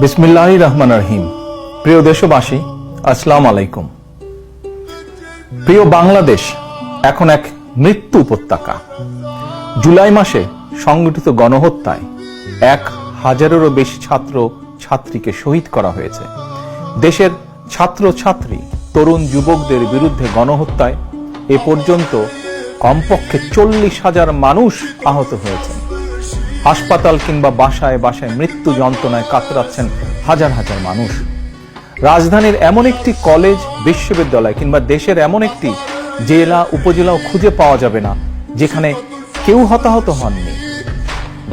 বিসমিল্লাহ রহমান রহিম প্রিয় দেশবাসী আসসালাম আলাইকুম প্রিয় বাংলাদেশ, এখন এক মৃত্যু উপত্যকা। জুলাই মাসে সংগঠিত গণহত্যায় এক হাজারেরও বেশি ছাত্র ছাত্রীকে শহীদ করা হয়েছে। দেশের ছাত্র ছাত্রী তরুণ যুবকদের বিরুদ্ধে গণহত্যায় এ পর্যন্ত কমপক্ষে চল্লিশ হাজার মানুষ আহত হয়েছেন হাসপাতাল কিংবা বাসায় বাসায় মৃত্যু যন্ত্রণায় কাতরাচ্ছেন হাজার হাজার মানুষ। রাজধানীর এমন একটি কলেজ, বিশ্ববিদ্যালয় কিংবা দেশের এমন একটি জেলা, উপজেলাও খুঁজে পাওয়া যাবে না, যেখানে কেউ হতাহত হননি।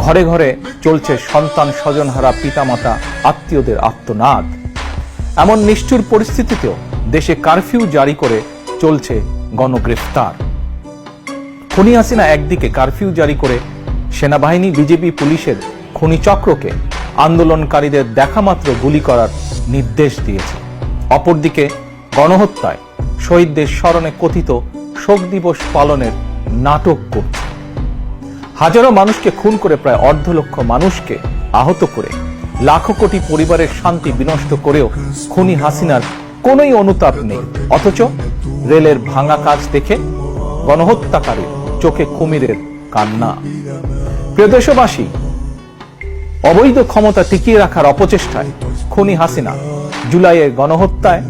ঘরে ঘরে চলছে সন্তান স্বজনহারা পিতামাতা, আত্মীয়দের আত্মনাদ। এমন নিষ্ঠুর পরিস্থিতিতেও দেশে কারফিউ জারি করে চলছে গণগ্রেফতার। খনি হাসিনা একদিকে কারফিউ জারি করে সেনাবাহিনী, বিজেপি, পুলিশের খনি চক্রকে আন্দোলনকারীদের দেখামাত্র গুলি করার নির্দেশ দিয়েছে। অপরদিকে গণহত্যায় শহীদদের স্মরণে কথিত শোক দিবস পালনের নাটক করছে। হাজারো মানুষকে খুন করে প্রায় অর্ধ লক্ষ মানুষকে আহত করে লাখো কোটি পরিবারের শান্তি বিনষ্ট করেও খুনি হাসিনার কোনোই অনুতাপ নেই। অথচ রেলের ভাঙা কাজ দেখে গণহত্যাকারী চোখে কুমিরের কান্না। প্রিয় দেশবাসী, অবৈধ ক্ষমতা টিকিয়ে রাখার অপচেষ্টায় খুনি হাসিনা জুলাইয়ের গণহত্যায়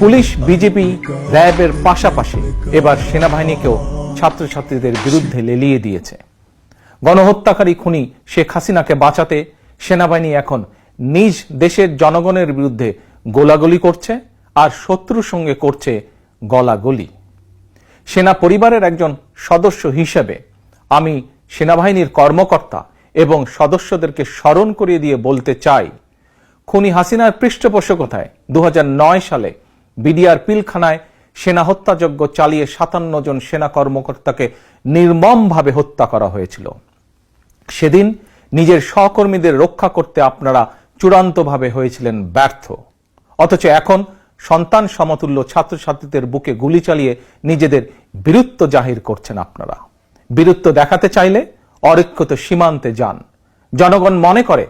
পুলিশ, বিজেপি র্যাবের পাশাপাশি এবার সেনাবাহিনীকেও ছাত্রছাত্রীদের বিরুদ্ধে লেলিয়ে দিয়েছে। গণহত্যাকারী খুনি শেখ হাসিনাকে বাঁচাতে সেনাবাহিনী এখন নিজ দেশের জনগণের বিরুদ্ধে গোলাগুলি করছে আর শত্রুর সঙ্গে করছে গলাগলি। সেনা পরিবারের একজন সদস্য হিসেবে আমি সেনাবাহিনীর কর্মকর্তা এবং সদস্যদেরকে স্মরণ করিয়ে দিয়ে বলতে চাই, খুনি হাসিনার পৃষ্ঠপোষকতায় দু হাজার নয় সালে বিডিআর পিলখানায় সেনা হত্যাযজ্ঞ চালিয়ে সাতান্ন জন সেনা কর্মকর্তাকে নির্মমভাবে হত্যা করা হয়েছিল। সেদিন নিজের সহকর্মীদের রক্ষা করতে আপনারা চূড়ান্তভাবে হয়েছিলেন ব্যর্থ। অথচ এখন সন্তান সমতুল্য ছাত্রছাত্রীদের বুকে গুলি চালিয়ে নিজেদের বীরত্ব জাহির করছেন আপনারা। বীরত্ব দেখাতে চাইলে অরক্ষিত সীমান্তে যান। জনগণ মনে করে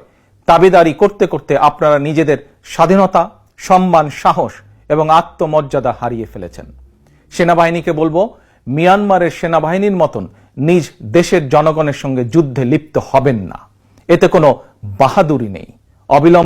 দাবিদারি করতে করতে আপনারা নিজেদের স্বাধীনতা, সম্মান, সাহস এবং আত্মমর্যাদা হারিয়ে ফেলেছেন। সেনাবাহিনীকে বলব, মিয়ানমারের সেনাবাহিনীর মতন নিজ দেশের জনগণের সঙ্গে যুদ্ধে লিপ্ত হবেন না। এতে কোনো বাহাদুরি নেই। অবিলম্বে